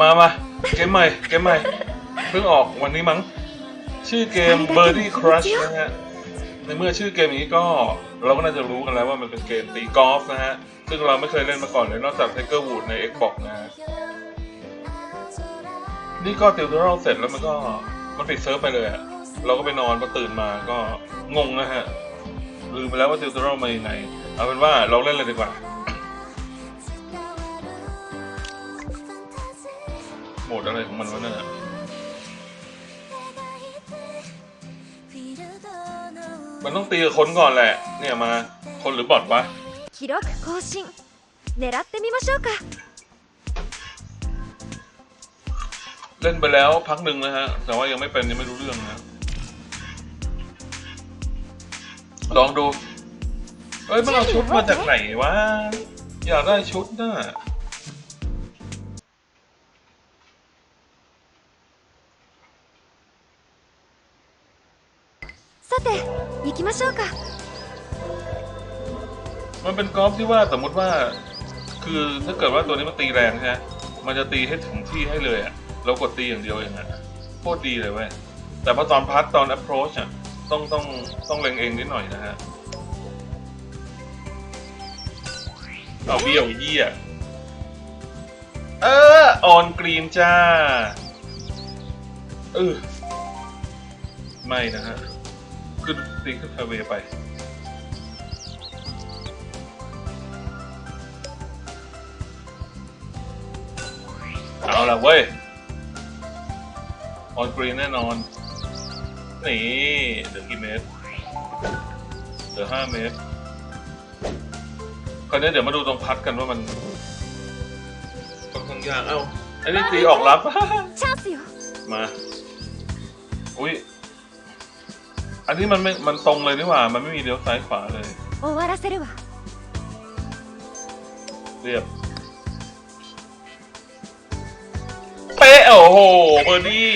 มามาเกมใหม่ เกมใหม่ เพิ่งออกวันนี้มั้ง ชื่อเกม Birdie Crush นะฮะ ในเมื่อชื่อเกมอย่างนี้ก็เราก็น่าจะรู้กันแล้วว่ามันเป็นเกมตีกอล์ฟนะฮะ ซึ่งเราไม่เคยเล่นมาก่อนเลยนอกจาก Tiger Woods ใน Xbox นะฮะ นี่ก็ติวเตอร์เสร็จแล้วมันก็มันปิดเซิร์ฟไปเลยอะเราก็ไปนอนพอตื่นมาก็งงนะฮะ ลืมไปแล้วว่าติวเตอร์มายังไงเอาเป็นว่าเราเล่นเลยดีกว่า หมดอะไรของมันวะเนี่ย มันต้องตีกับคนก่อนแหละ เนี่ยมา คนหรือบอทวะ 記録更新狙ってみましょうか เล่นไปแล้วพักหนึ่งนะฮะ แต่ว่ายังไม่เป็นยังไม่รู้เรื่องนะ ลองดู เอ้ยมันเอาชุดมาจากไหนวะ อยากได้ชุดน่ะ さ て行きましょうか มันเป็นกอล์ฟที่ว่าสมมติว่า คือถ้าเกิดว่าตัวนี้มันตีแรงใช่ไหมมันจะตีให้ถึงที่ให้เลยอะเรากดตีอย่างเดียวเองอะโคตรดีเลยเว้ย แต่พอตอนพัดตอน approach อะต้องต้องต้องเล็งเองนิดหน่อยนะฮะ เอาเบี้ยวเยี่ยเออออนกรีนจ้าเออไม่นะฮะ ซิกกับเซเวไป เอาละเว้ย ออนกรีนแน่นอน นี่เดือกี่เมตรเดือห้าเมตรคราวนี้เดี๋ยวมาดูตรงพัดกันว่ามันค่อนข้างยาก เอ้า อันนี้ตีออกรับ มา อุ้ย อันนี้มันไม่ มันตรงเลยนี่หว่า มันไม่มีเลี้ยวซ้ายขวาเลย 終わらせるわ เรียบ เป๊ะโอ้โหเบอร์ดี้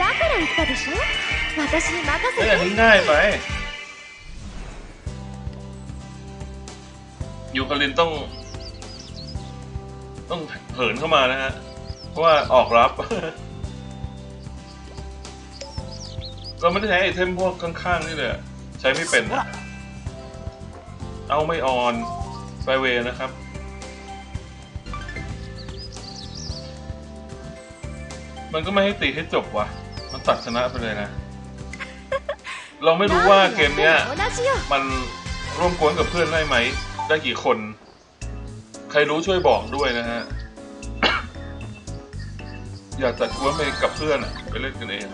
だから言ったでしょ私に任 เฮ้ยอัน せて นี้ง่ายไป ยูคารินต้อง ต้องเหินเข้ามานะฮะ เพราะว่าออกรับ เราไม่ได้ใช้ไอเทมพวกข้างๆนี่เลยใช้ไม่เป็นเอาไม่ออนไบเวนะครับ มันก็ไม่ให้ตีให้จบวะมันตัดชนะไปเลยนะ เราไม่รู้ว่าเกมเนี้ย มันร่วมกวนกับเพื่อนได้ไหม ได้กี่คน ใครรู้ช่วยบอกด้วยนะฮะ อย่าจัดกวนไปกับเพื่อนอะไปเล่นกันเอง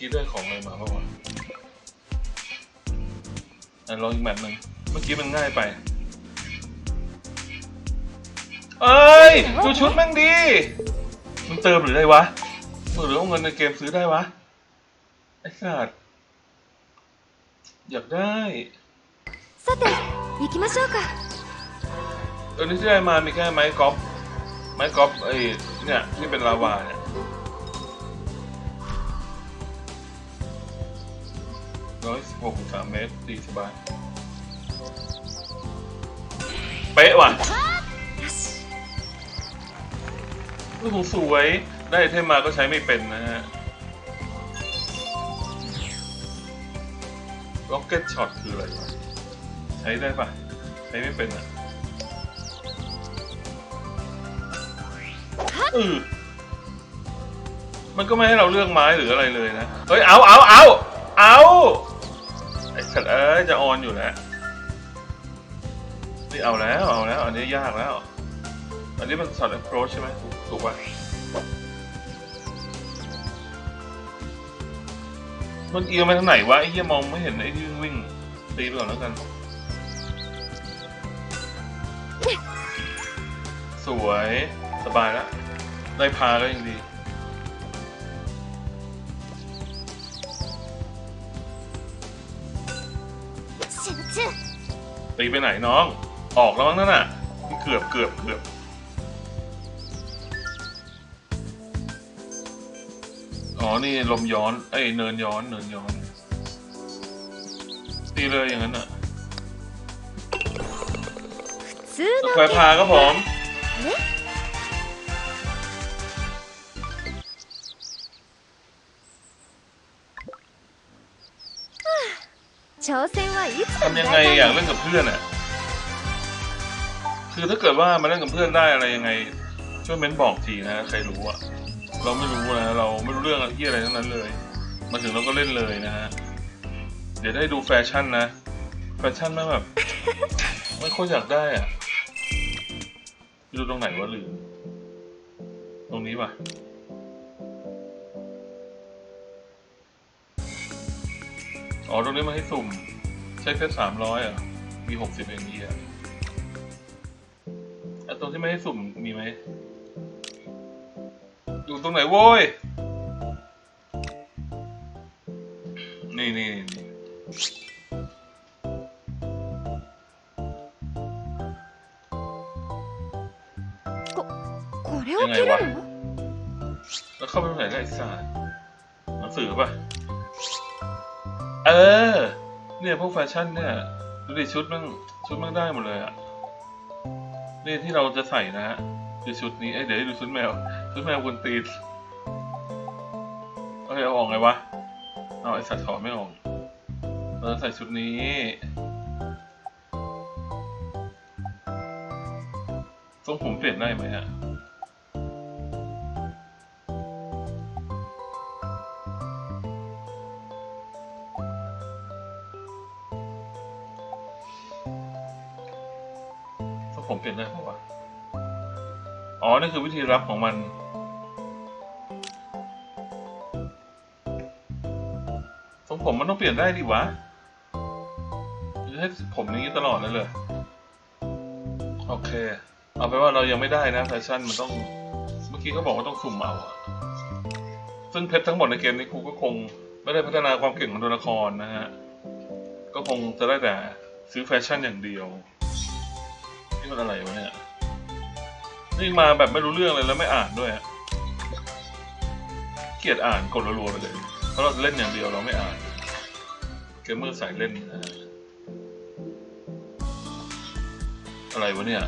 กี้ได้ของอะไรมาบ้างวะอ่ะลองอีกแมตช์หนึ่งเมื่อกี้มันง่ายไป เอ้ย ดูชุดแม่งดี มันเติมหรืออะไรวะหรือเอาเงินในเกมซื้อได้วะ ไอ้สัตว์อยากได้ さて行きましょうか ตัวนี้ที่ได้มามีแค่ไม้กอล์ฟไม้กอล์ฟไอ้เนี่ยที่เป็นลาวาเนี่ย ร้อยสิบหกสามเมตรตีสบาย เป๊ะว่ะよしโอ้โหสวย ได้เทมมาก็ใช้ไม่เป็นนะฮะ Rocket Shot คืออะไรวะใช้ได้ปะใช้ไม่เป็นอะเออมันก็ไม่ให้เราเลือกไม้หรืออะไรเลยนะ เฮ้ย เอาเอาเอาเอา ไอ้สัตว์เอ้ยจะออนอยู่แล้วนี่เอาแล้วเอาแล้ว อันนี้ยากแล้ว อันนี้มันช็อต approach ใช่ไหมถูกถูกป่ะมันเอียงไปทางไหนวะไอ้เหี้ยมองไม่เห็นไอ้ที่วิ่งตีไปก่อนแล้วกัน สวย สบายแล้วได้พาก็ยังดีีไปไหนน้อง ออกแล้วมั้งนั่นน่ะ เกือบเกือบเกือบอ๋อ นี่ลมย้อน เอ้ย เนินย้อน เนินย้อน ตีเลยอย่างนั้นอะสควร์พาครับผม 挑戦はいつでも ทำยัง 大 ไง 歓 อยาก 迎 เล่นกับเพื่อนอ่ะ คือถ้าเกิดว่ามาเล่นกับเพื่อนได้อะไรยังไง ช่วยเม้นบอกทีนะ ใครรู้อ่ะ เราไม่รู้นะ เราไม่รู้เรื่องที่อะไรทั้งนั้นเลย มาถึงเราก็เล่นเลยนะฮะ เดี๋ยวได้ดูแฟชั่นนะ แฟชั่นแม่งแบบ ไม่ค่อยอยากได้อ่ะดูตรงไหนวะลืม ตรงนี้ป่ะ อ๋อ ตรงนี้มาให้สุ่ม ใช้เพชรสามร้อยอะ มีหกสิบเองดีอะแล้ตรงที่ไม่ให้สุ่มมีไหม อยู่ตรงไหนโว้ย นี่นี่นี่ยังไงวะ แล้วเข้าไปตรงไหนได้ไอ้สารหนังสือป่ะ ออ เนี่ยพวกแฟชั่นเนี่ยดูดิชุดมันชุดมันได้หมดเลยอะนี่ที่เราจะใส่นะฮะคือชุดนี้ เอ้ยเดี๋ยวให้ดูชุดแมว ชุดแมวบนตีนเอ้ยเอาออกไงวะ เอาไอสัตว์ถอดไม่ออกเราใส่ชุดนี้ทรงผมเปลี่ยนได้ไหมฮะ นได้ปะวะอ๋อ นี่คือวิธีรับของมัน ทรงผมมันต้องเปลี่ยนได้ดิวะจะให้ผมอย่างนี้ตลอดเลยเลย โอเค เอาไปนว่าเรายังไม่ได้นะแฟชั่นมันต้อง เมื่อกี้เขาบอกว่าต้องสุ่มเอา ซึ่งเพชรทั้งหมดในเกมนี้ครูก็คงไม่ได้พัฒนาความเก่งของตัวละครนะฮะ ก็คงจะได้แต่ซื้อแฟชั่นอย่างเดียว นี่มันอะไรวะเนี่ย นี่มาแบบไม่รู้เรื่องเลยแล้วไม่อ่านด้วยอะเกลียดอ่านกดรัวๆไปเลย เพราะเราเล่นอย่างเดียวเราไม่อ่าน เกมเมอร์สายเล่นนะอะไรวะเนี่ย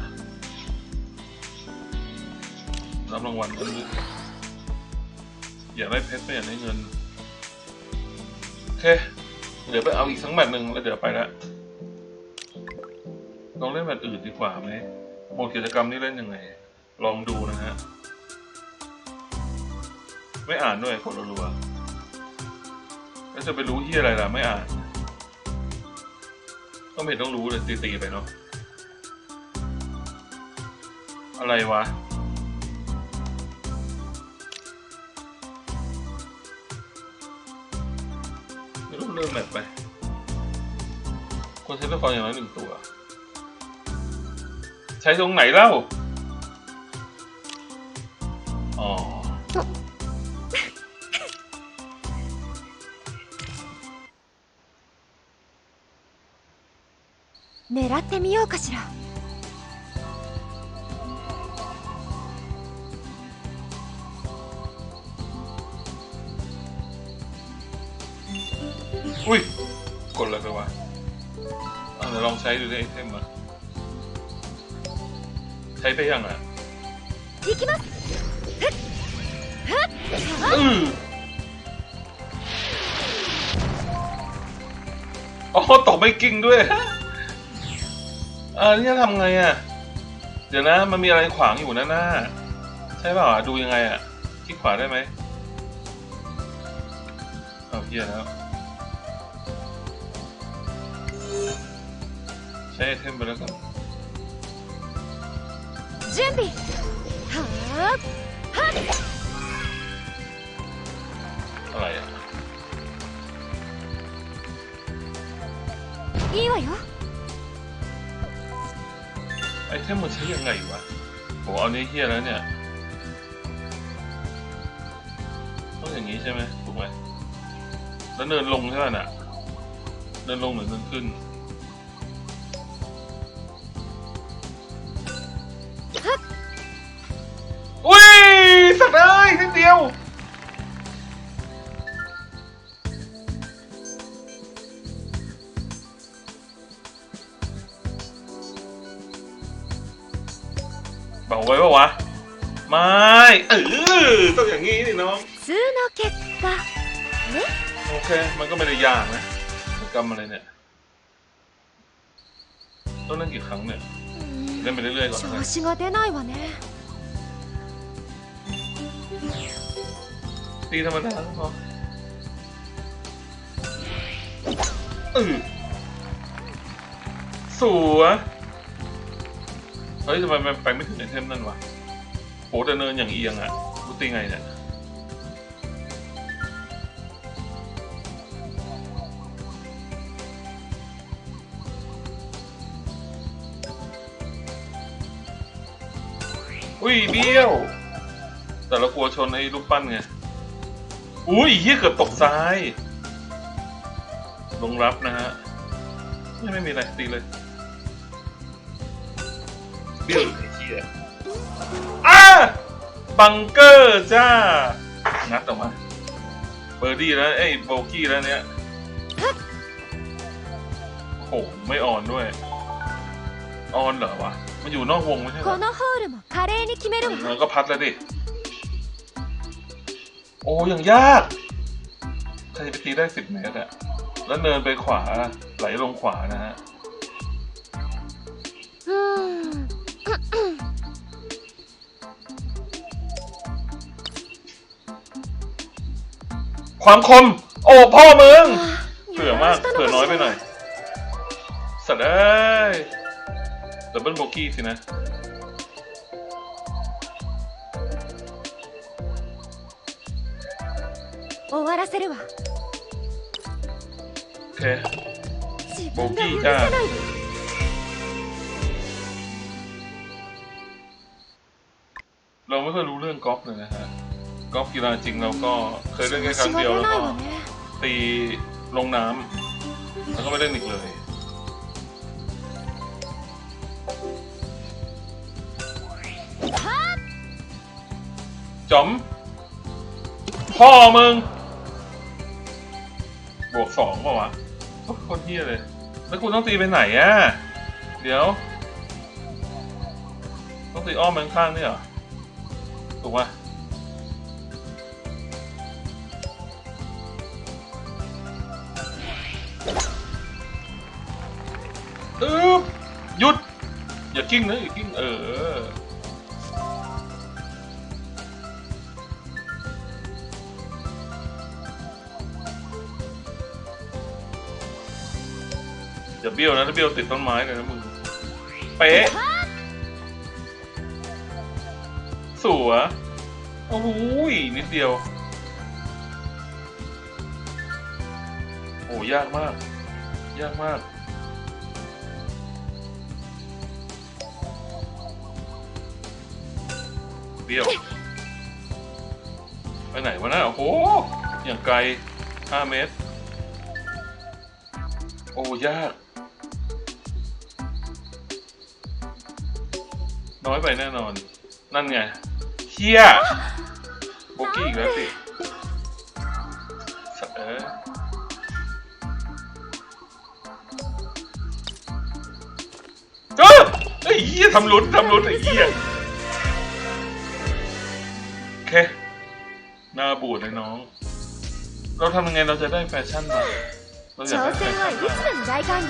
รับรางวัลกันเลยอยากได้เพชรไม่อยากได้เงิน โอเค เดี๋ยวไปเอาอีกสักแมตช์หนึ่งแล้วเดี๋ยวไปละ ลองเล่นแมตช์อื่นดีกว่าไหมโหมดกิจกรรมนี่เล่นยังไง ลองดูนะฮะ ไม่อ่านด้วยกดรัวๆแล้วจะไปรู้ที่อะไรล่ะ ไม่อ่านก็ไม่เห็นต้องรู้เลยตีๆไปเนาะ อะไรวะไม่รู้เริ่มแมปไปคนใช้ตัวละครอย่างน้อยหนึ่งตัว ใช้ตรงไหนเล่า อ๋อ 狙ってみようかしら อุ้ย กดอะไรไปวะอ่ะเดี๋ยวลองใช้ดูดิไอเทมอะใ ช้ไปยังอ่ะ 行きます อืออ๋อตกไม่กิ้งด้วย อ่านี่จะทำไงอ่ะ เดี๋ยวนะ มันมีอะไรขวางอยู่นะหน้า ใช่เปล่าอ่ะดูยังไงอ่ะ คลิกขวาได้ไหมเอาเพี้ยแล้ว ใช้ไอเทมไปแล้วกัน 準備はあは อะไรอ่ะ っいいわよ ไอเทมมันใช้ยังไงวะโหเอานี้เฮียแล้วเนี่ย ต้องอย่างนี้ใช่ไหมถูกไหม แล้วเนินลงใช่ไหมน่ะ เนินลงหรือเนินขึ้น นิดเดียว เบาไว้ปะวะ ไม่ เออต้องอย่างนี้สิน้องโอเค มันก็ไม่ได้ยากนะกรรมอะไรเนี่ยต้องเล่นกี่ครั้งเนี่ยเล่นไปเรื่อยๆก่อนนะ ตีธรรมดาก็พอเออสวยเฮ้ยทำไมมันไปไม่ถึงไอเทมนั่นวะโหแต่เนินอย่างเอียงอะรู้ตีไงเนี่ยอุ้ยเบี้ยว แต่เรากลัวชนไอ้รูปปั้นไง อุ้ยเฮียเกือบตกซ้าย ลงรับนะฮะ ไม่ไม่มีอะไรตีเลยเบี้ยวไอ้เฮียอ้ะบังเกอร์จ้า นัดออกมา เบอร์ดี้แล้ว เอ้ยโบกี้แล้วเนี้ยโหไม่ออนด้วย ออนเหรอวะ มันอยู่นอกวงไม่ใช่เหรอแล้วก็พัดแล้วดิ โอ้ยังยาก ใครจะไปตีได้สิบเมตรอะแล้วเนินไปขวาไหลลงขวานะฮะความคม โอ้พ่อมึงเผื่อมากเผื่อน้อยไปหน่อยสัตว์เอ้ดับเบิลโบกี้สินะ 終わらせるわ โอเค 自分が許せないわ เราไม่เคยรู้เรื่องกอล์ฟเลยนะฮะ กอล์ฟกีฬาจริงเราก็เคยเล่นแค่ค 調 รั้ง 子が เดียว 出 แล้ว ない ก็ わね ตีลงน้ำแล้วก็ไม่เล่นอีกเลย จอม พ่อมึง บวกสองเปล่าวะโคตรเฮี้ยเลย แล้วกูต้องตีไปไหนอะเดี๋ยว ต้องตีอ้อมไปข้างๆนี่เหรอ ถูกปะอึ๊บหยุด อย่ากิ้งนะอย่ากิ้งเออ เบี้ยวนะถ้าเบี้ยวติดต้นไม้เลยนะมึงเป๊ะสวยโอ้โหยนิดเดียว โอ้ยากมาก ยากมากเบี้ยวไปไหนวะนะโอ้โหอย่างไกล 5 เมตร โอ้ยาก น้อยไปแน่นอน นั่นไงเฮียโบกี้อีกแล้วสิเออเออไอ้เหี้ยทำลุ้นทำลุ้นไอ้เหี้ยโอเคหน้าบูดเลยน้อง เราทำยังไงเราจะได้แฟชั่นมาเราอยากได้แฟชั่น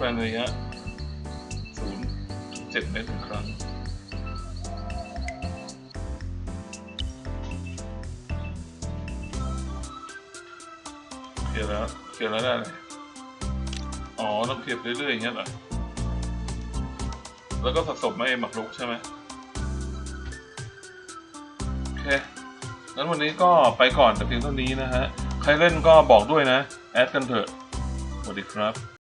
ภายในระยะ 0.7 เมตรหนึ่งครั้ง เคลียร์แล้ว เคลียร์แล้วได้เลยอ๋อต้องเคลียร์เรื่อยๆอย่างเงี้ยเหรอ แล้วก็สะสมไม่หมักลุกใช่ไหมโอเคงั้นวันนี้ก็ไปก่อนแต่เพียงเท่านี้นะฮะ ใครเล่นก็บอกด้วยนะ แอดกันเถอะสวัสดีครับ